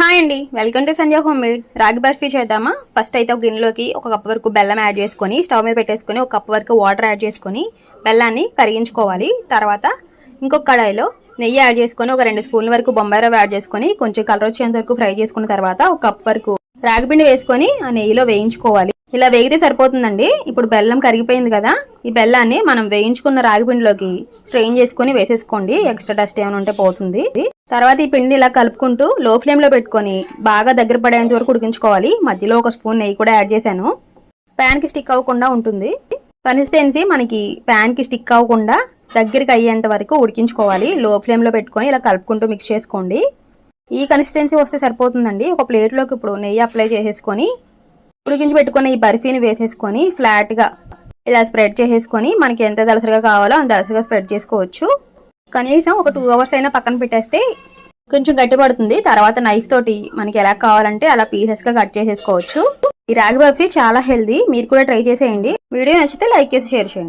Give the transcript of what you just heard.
Hi అండి. Welcome to Sanjay homemade ragi barfi చేద్దామా? First అయితే ఒక గిన్నెలోకి ఒక కప్ వరకు బెల్లం యాడ్ చేసుకొని స్టవ్ మీద పెట్టేసుకొని ఒక కప్ వరకు వాటర్ యాడ్ చేసుకొని బెల్లాన్ని కరిగించుకోవాలి. తర్వాత ఇంకొక కడాయిలో నెయ్యి యాడ్ చేసుకొని ఒక రెండు స్పూన్ల వరకు బొంబాయి రవ్వ యాడ్ చేసుకొని కొంచెం కలర్ వచ్చేంత వరకు ఫ్రై చేసుకున్న తర్వాత ఒక కప్ వరకు రాగిపిండి వేసుకొని ఆ నెయ్యిలో వేయించుకోవాలి. ఇలా వేగితే సరిపోతుందండి. ఇప్పుడు బెల్లం కరిగిపోయింది కదా ఈ బెల్లాన్ని మనం వేయించుకున్న రాగిపిండిలోకి స్ట్రెయిన్ చేసుకొని వేసేసుకోండి. ఎక్స్ట్రా డస్ట్ ఏమైనా ఉంటే పోతుంది. తర్వాత ఈ పిండి ఇలా కలుపుకుంటూ లో ఫ్లేమ్లో పెట్టుకొని బాగా దగ్గర పడేంత వరకు ఉడికించుకోవాలి. మధ్యలో ఒక స్పూన్ నెయ్యి కూడా యాడ్ చేశాను. ప్యాన్కి స్టిక్ అవ్వకుండా ఉంటుంది. కన్సిస్టెన్సీ మనకి ప్యాన్కి స్టిక్ అవ్వకుండా దగ్గరికి అయ్యేంత వరకు ఉడికించుకోవాలి. లో ఫ్లేమ్లో పెట్టుకొని ఇలా కలుపుకుంటూ మిక్స్ చేసుకోండి. ఈ కన్సిస్టెన్సీ వస్తే సరిపోతుందండి. ఒక ప్లేట్లోకి ఇప్పుడు నెయ్యి అప్లై చేసేసుకొని ఉడికించి పెట్టుకున్న ఈ బర్ఫీని వేసేసుకొని ఫ్లాట్గా ఇలా స్ప్రెడ్ చేసేసుకొని మనకి ఎంత దలసరిగా కావాలో అంత దలసరిగా స్ప్రెడ్ చేసుకోవచ్చు. కనీసం ఒక టూ అవర్స్ అయినా పక్కన పెట్టేస్తే కొంచెం గట్టి పడుతుంది. తర్వాత నైఫ్ తోటి మనకి ఎలా కావాలంటే అలా పీసెస్గా కట్ చేసేసుకోవచ్చు. ఈ రాగి బర్ఫీ చాలా హెల్దీ మీరు కూడా ట్రై చేసేయండి. వీడియో నచ్చితే లైక్ చేసి షేర్ చేయండి.